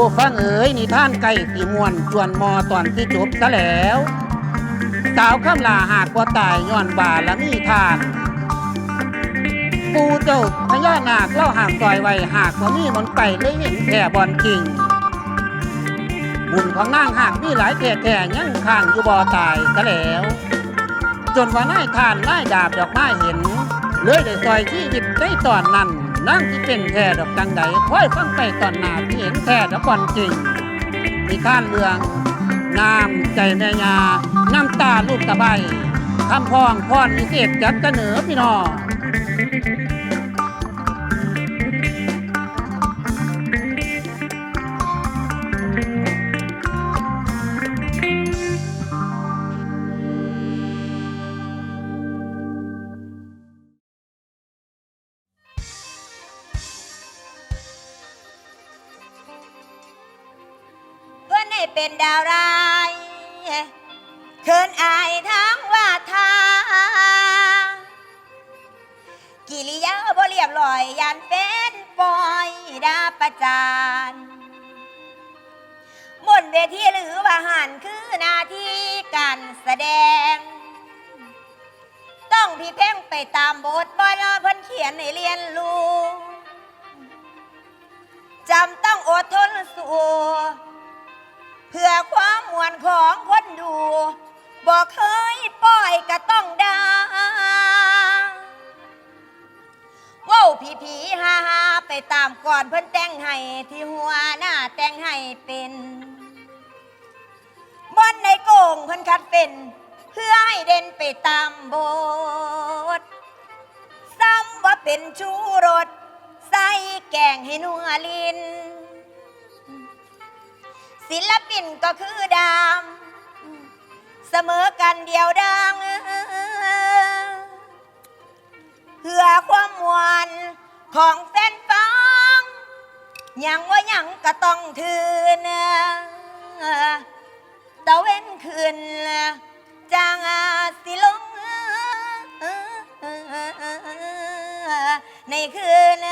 ผู้ฟังเอ๋ยนิท่านไก่สีมวนจวนมอตอนที่จบซะแล้ว สาวข้ามลาหากว่าตายย้อนบาและมีทานปูเจ้าพญานาคเล่าหากซอยไว้หากว่ามีมนต์ไก่เลยเห็นแท่บอลจริง บุญของนางหากมีหลายแท่แท่ยังข้างอยู่บ่อตายซะแล้ว จนว่านายทานนายดาบดอกไม้เห็น เลยได้ซอยชีวิตได้ตอนนั้น นั่งที่เป็นแท่ดอกจังใดค่อยฟังไปตอนหนาที่เห็นแท่ดอกบอนจริง มีข้านเมืองน้ำใจแม่ยาน้ำตาลูกตะไบคำพองพรมีเศษจัดกระเหนือพี่น้อง ดาวร้ายเคินอายทั้งว่าทางกิริยาบ่เรียบร้อยยันเป็นปอยดาประจานบนเวทีหรือว่าหันคือนาที่การแสดง ต้องพี่เพ่งไปตามบทบอลเพิ่นเขียนให้เรียนรู้จำต้องอดทนสู้ เพื่อความมวลของคนดูบอกเคยปล่อยก็ต้องดาว้าวผีผีฮาฮาไปตามก่อนเพิ่นแต่งให้ที่หัวหน้าแต่งให้เป็นบอนในโกงเพิ่นคัดเป็น เพื่อให้เด่นไปตามบทซ้ำว่าเป็นชูรสใส่แกงให้นัวลิน ศิลปินก็คือดามเสมอกันเดียวดังเพื่อความมวลของแฟนฟังยังว่ายังก็ต้องถืนตะเว้นคืนจางสิลงในคืน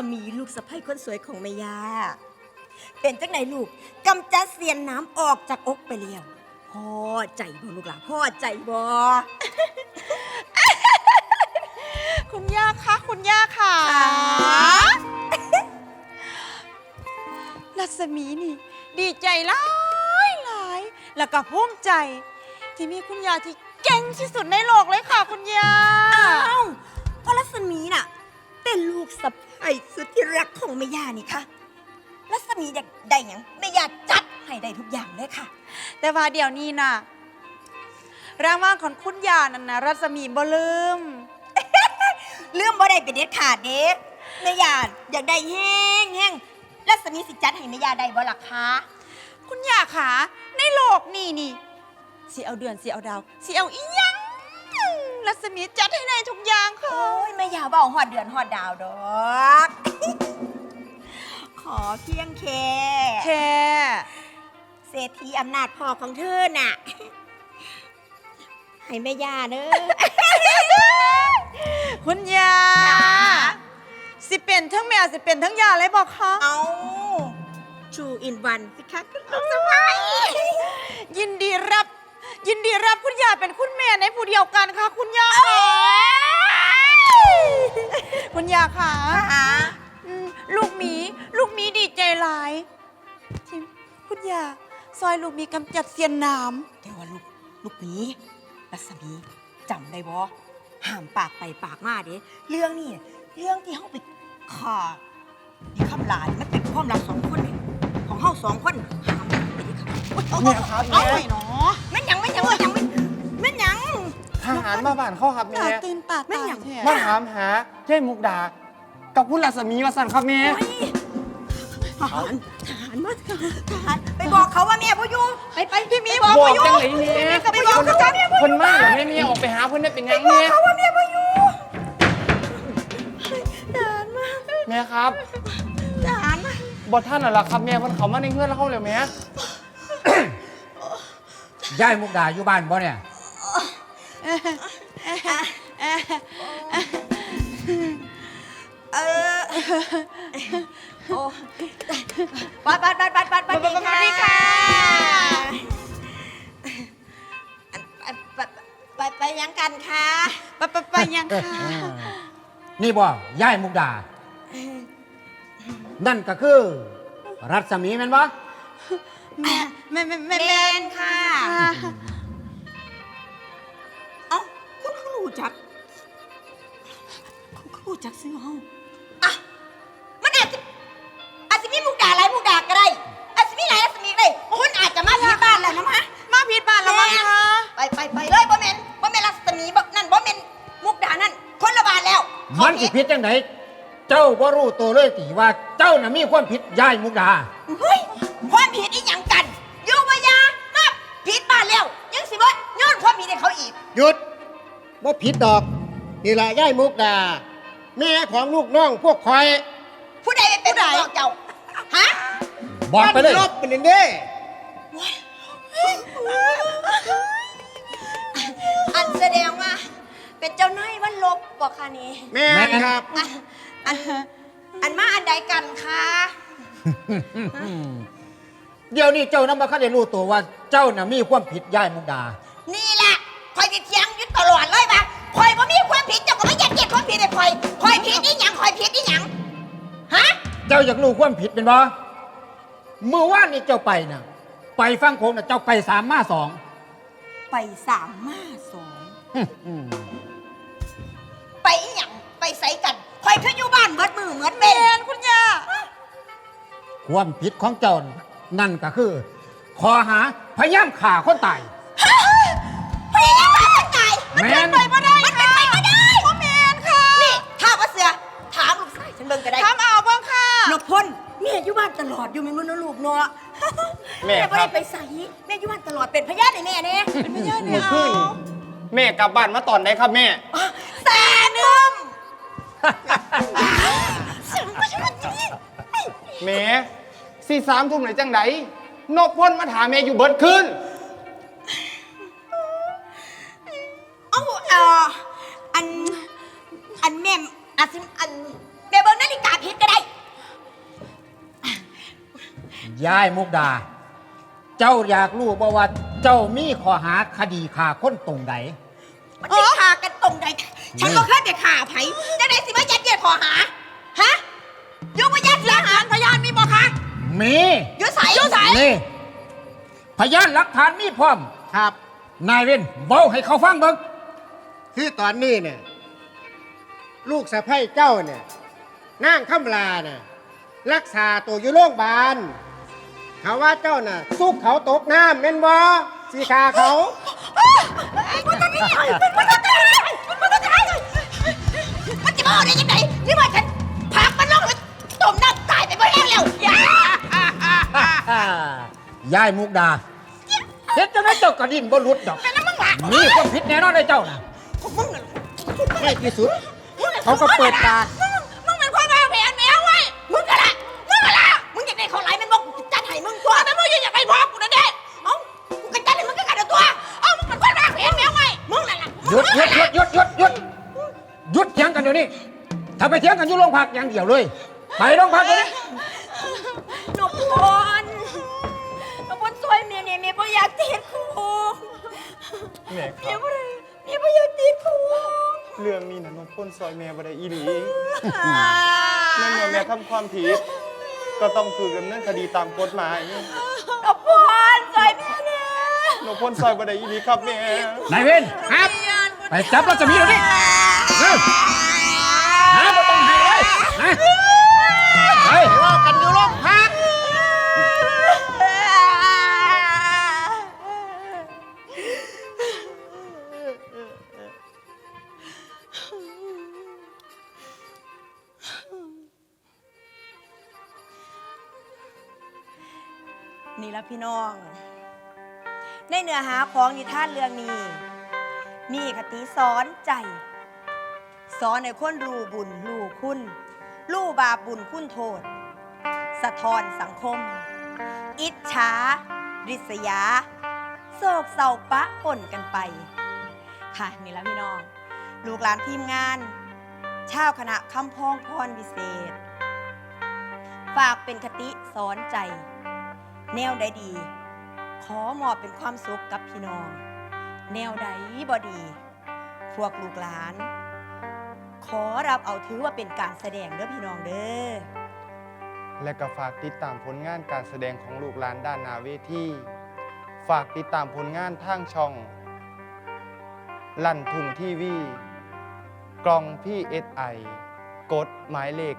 รัศมีลูกสะใภ้คนสวยของแม่ยา เป็นจังไหนลูกกำจัดเสียนน้ำออกจากอกไปแล้วพ่อใจบ่ลูกหลานพ่อใจบ่คุณย่าคะคุณย่าค่ะรัศมีนี่ ดีใจหลายหลายแล้วก็ภูมิใจ ที่มีคุณย่าที่เก่งที่สุดในโลกเลยค่ะ คุณย่าอ้าวพ่อรัศมีน่ะ เป็นลูกสะใภ้สุดที่รักของแม่ยานี่ค่ะรัศมีอยากได้หยังแม่ยาจัดให้ได้ทุกอย่างเลยค่ะ แต่ว่าเดี๋ยวนี้น่ะรางวัลของคุณย่านั่นนะรัศมีบ่ลืม เรื่องบ่ได้เป็นเด็ดขาดเด็กแม่ยาอยากได้แห้งแห้งรัศมีสิจัดให้แม่ยาได้บ่ล่ะคะคุณย่าขาในโลกนี่นี่สิเอาเดือนสิเอาดาวสิเอาอีหยัง รัศมีจัดให้ได้ทุกอย่างค่ะ โอ้ยแม่ยาเบาหอดเดือนหอดดาวดอก ขอเพียงแค่แค่เศรษฐีอำนาจพ่อของเธอน่ะ ให้แม่ยาเด้อ คุณยา จ๋า สิเป็นทั้งแมวสิเป็นทั้งยาเลยบอกคะเอาชูอินวันสิคะคุณลูกสะพ้ายยินดีรับ ยินดีรับคุณยาเป็นคุณแม่ในผู้เดียวกันค่ะ คุณยาค่ะคุณยาค่ะค่ะอืมลูกหมี ลูกหมีดีใจหลายที่คุณยาซอยลูกหมีกำจัดเสียนน้แต่ว่าลูกลูกหมีรัศมีจำได้บ่ห้ามปากไปปากมาเด้เรื่องนี่เรื่องที่เฮาไปข่าที่คำลานี่มันเป็นความลับสองคนนี่ของเฮาสองคนห้ามไปที่คำเนี่ยครับำเอาแม่ไปเนาะแม่น หยังแม่นหยังแม่นหยังแม่นหยัง ทหารมาบ้านเข้าครับตาแม่ ตื่นตาแม่ตานหยัง แท้มาถามหาเจ้มุกดา กับคุณรัศมีมาสั่นครับแม่ โอ้ยทหารทหารมาทหารไปบอกเขาว่าแม่พ่อยู่ไปไปพี่มีบอกบอกพ่อยู่จังไหนแม่ไปบอกเขาว่าแม่พ่อคนมากเหรอแม่แม่ออกไปหาเพื่อนได้เป็นยังบอแม่กเขาว่าแม่พ่อยู่ทหารมาแม่ครับทหารมาบทท่านน่ะล่ะครับแม่เพิ่นเขามาในเพื่อนแล้วเขาเลยแม่ ยายมุกดาอยู่บ้านบ่เนี่ยเอเออโอ้ปัดปัดปัดปัดปัดปัดปัดปัดดีค่ะอันอันปัดไปไปยังกันคะไปไปไปยังค่ะนี่บ่ย่ายมุกดา นั่นก็คือ รัศมีแม่นบ่แม่แม่แม่แม่แมแม่นค่ะ เอ้าคุณเขารู้จัก คุณเขารู้จักซื้อเฮาอะมันอาจจะอาจจะมีมุกด่าอะไรมุกด่าก็ได้อาจจะมีหลายอาจจะมีก็ได้คุณอาจจะมาที่บ้านแล้วนะมะมาผิดบ้านแล้วมั้งคะไปไปไปเลยบ่แม่นบ่แม่นรัศมีบ่นั่นบ่แม่นมุกด่านั่นคนละบาทแล้วมันสิผิดจังไดเจ้าบ่รู้ตัวเลยติว่าเจ้าน่ะมีความผิดย่ายมุกดา เฮ้ย ให้เขาอีก หยุดบ่ผิดดอกนี่ละย่ายมุกดาแม่ของลูกน้องพวกคอยผู้ใดเป็นผู้นอกเจ้า ฮะบอกไปเลยลบเป็นเด้อันแสดงว่า เป็นเจ้านายวันลบบอกค่ะนี่แม่นครับอะอันอันมาอันใดกันคะเดี๋ยวนี้เจ้านั้นบ่คันได้รู้ตัวว่าเจ้าน่ะมีความผิดย่ายมุกดา อยบ่มีความผิดเจ้าก็ไม่ยัดเยียดความผิดให้คอยคอยผิดอีหยังคอยผิดอีหยังฮะเจ้าอยากรู้ความผิดเป็นบ่เมื่อวานนี้เจ้าไปน่ะไปฟังโคงน่ะเจ้าไปสามมาสองไปสามมาสองอืมไปอีหยังไปใส่กันคอยขึ้นอยู่บ้านเบิดมือเหมือนเป็แม่นนคุณย่าความผิดของเจ้านั่นก็คือขอหาพยายามฆ่าคนตายพยายามฆ่าคนตายแม่นมันเป็นไปบ่ได้มันเป็นไปบ่ได้ อยู่บ้านตลอดอยู่แม่นบ่เนาะลูกเนาะแม่บ่ครัได้บไปใส่แม่อยู่บ้านตลอดเป็นพยานให้แม่เด้เป็นพยานเนี่เมื่ยอคืนนี่แม่กลับบ้านมาตอนไหนครับแม่แซ่นึมเสียงก็ชอบจริงแม่สี่สามทุ่มไหนจังไดนกพ่นมาถามแม่อยู่เบิดคืนเอ้าเอ่ออัน อันแม่อาจสิอัน ย่ายมุกดา เจ้าอยากรู้บ่ว่าเจ้ามีข้อหาคดีฆ่าคนตรงใด มันจะฆ่ากันตรงใดฉันก็แค่แต่ฆ่าไผจะได้สิมายัดเยียดข้อหา ฮะอยู่บ่ยัดเยียดหาพยานมีบ่คะมีอยู่ไสอยู่ไสนี่พยานหลักฐานมีพร้อม ครับ นายเว้นเบาให้เขาฟังเบิ่งคือตอนนี้เนี่ยลูกสะใภ้เจ้าเนี่ยนั่งคำลาเนี่ยรักษาตัวอยู่โรงพยาบาล เขาว่าเจ้าน่ะสุกเขาตกน้ำเม่นบ่สีขาเขา มันจะได้มันจะได้มันจะได้มันจะมาได้ยังไงนี่ว่าฉันพักมันลงแล้วต้มน้ำตายไปหมดแล้วแล้วยายมุกดาเฮ็ดจังไดเจ้าก็ดิ้นบ่หลุดดอกนน้ำมึงหวานมีความผิดแน่นอนเลยเจ้าน่ะมึงไม่ที่สุด เขาก็เปิดปา หละหยุดหยุดหยุดหยุดหยุดหยุดหยุดเถียงกันเดี๋ยวนี้ ถ้าไปเถียงกันอยู่โรงพักอย่างเดียวเลย ไปโรงพักเลยหนูพรหนูพรซอยเมียเนี่ยเมียบ่อยากติดคุกแม่คเมียรับบ่ได้เมียบ่อยากติดคุกเรื่องนี้นะนกพ่นซอยแม่บ่ได้อีหลีแม่เมื่อแม่ทำความผิด ก็ต้องถูกดำเนินคดีตามกฎหมายหนูพรซอยเมียเนี่ยนกพ่นซอยบ่ได้อีหลีครับแม่นายเว้นครับ ไปจับรัศมีเดี๋ยวนี้เร็วหาบ่ต้องให้เลยนะไปว่ากันอยู่โรงพักนี่ละพี่น้อง ในเนื้อหาของนิทานเรื่องนี้ มีคติสอนใจ สอนให้คนรู้บุญรู้คุณรู้บาปบุญคุณโทษ สะท้อนสังคม อิจฉาริษยา โศกเศร้าปะปนกันไป ค่ะนี่แล้วพี่น้อง ลูกหลานทีมงาน ชาวคณะคำพองพรวิเศษ ฝากเป็นคติสอนใจ แนวใดดี ขอมอบเป็นความสุขกับพี่น้อง แนวใดบอดี พวกลูกหลาน ขอรับเอาถือว่าเป็นการแสดงเด้อพี่น้องเด้อ และก็ฝากติดตามผลงานการแสดงของลูกหลานด้านนาเวทีฝากติดตามผลงานทางช่อง ลั่นทุ่งทีวีกล่องพี่เอสไอกดหมายเลข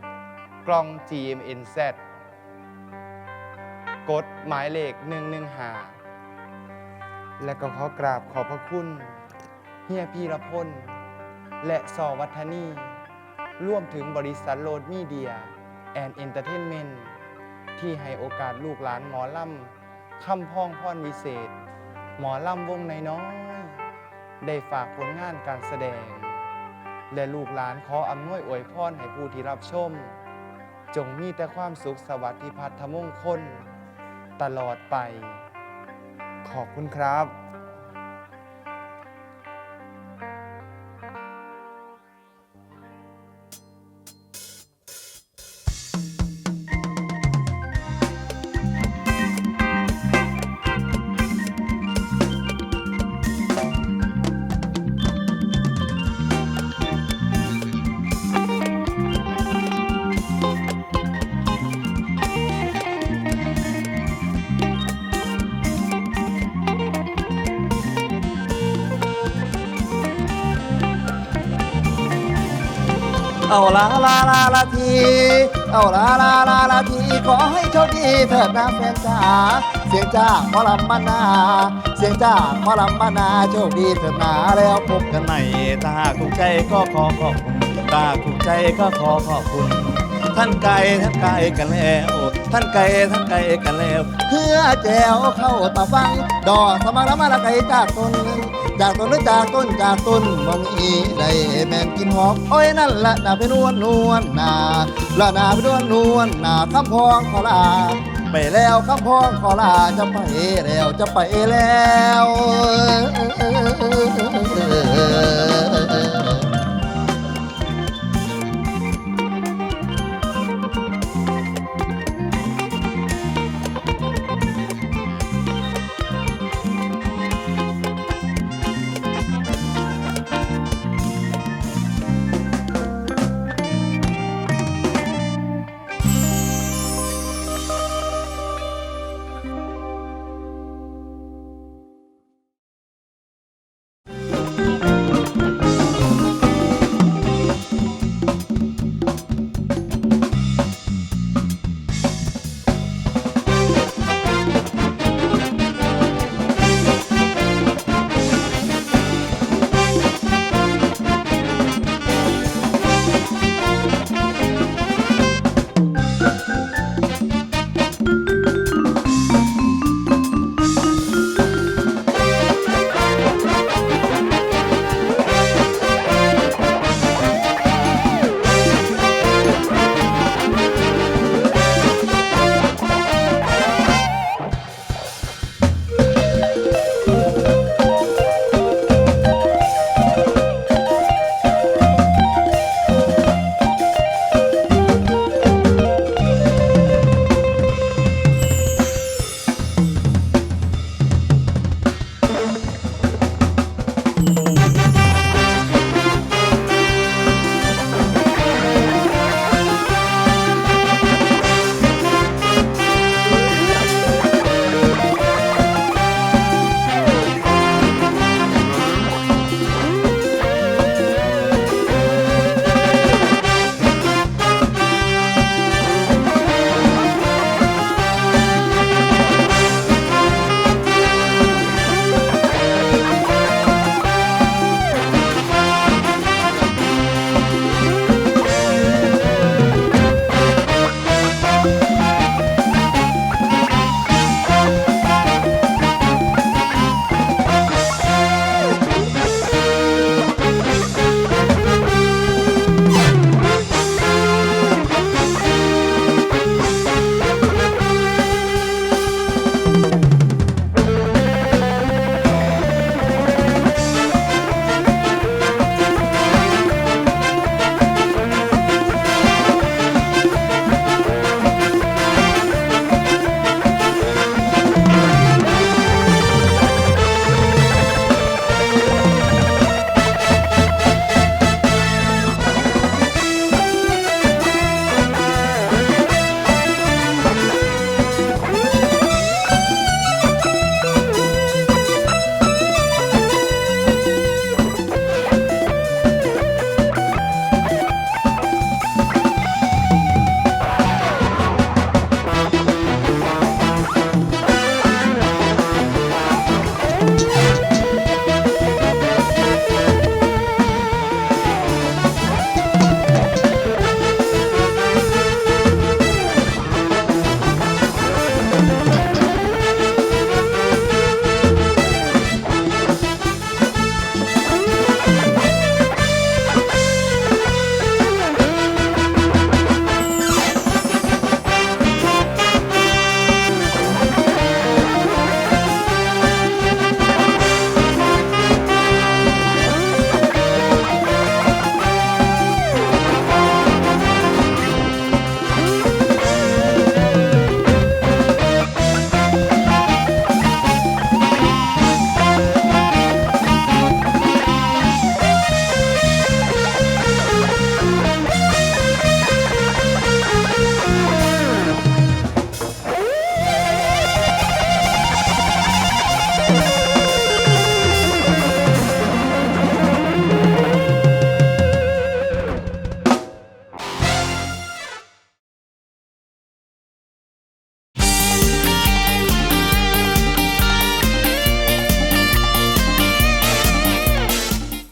96 กล่อง GMNZ กดหมายเลข 115 และก็ขอกราบขอบพระคุณ เฮียพีรพล และสอวัฒนีร่วมถึงบริษัทโลดมีเดียแอนเอนเตอร์เทนเมนต์ที่ให้โอกาสลูกหลานหมอลำคำพ้องพรวิเศษ หมอลำวงในน้อย ได้ฝากผลงานการแสดง และลูกหลานขออำนวยอวยพรให้ผู้ที่รับชม จงมีแต่ความสุขสวัสดิพัฒมงคล ตลอดไป ขอบคุณครับ เอาลาลาลาลาที เอาลาลาลาลาที ขอให้โชคดีเถิดนะแฟนจ๋า เสียงจ้าขอลำมานา เสียงจ้าขอลำมานา โชคดีเถิดนะแล้วพบกันใหม่ถ้าหากถูกใจก็ขอขอบคุณถ้าหากถูกใจก็ขอขอบคุณ ท่านไก่ท่านไก่กันแล้ว ท่านไก่ท่านไก่กันแล้วเพื่อแจวเข้าตาฟัง ดอสมัครมาละไก่จากตน จากต้นหรือจากต้นจากต้นมองอีได้แมงกินหอมโอ้ยนั่นละนาไปนวลนวลนาละนาไปนนวลนวลนาคำพองขอลาไปแล้วคำพองขอลาจะไปแล้วจะไปแล้ว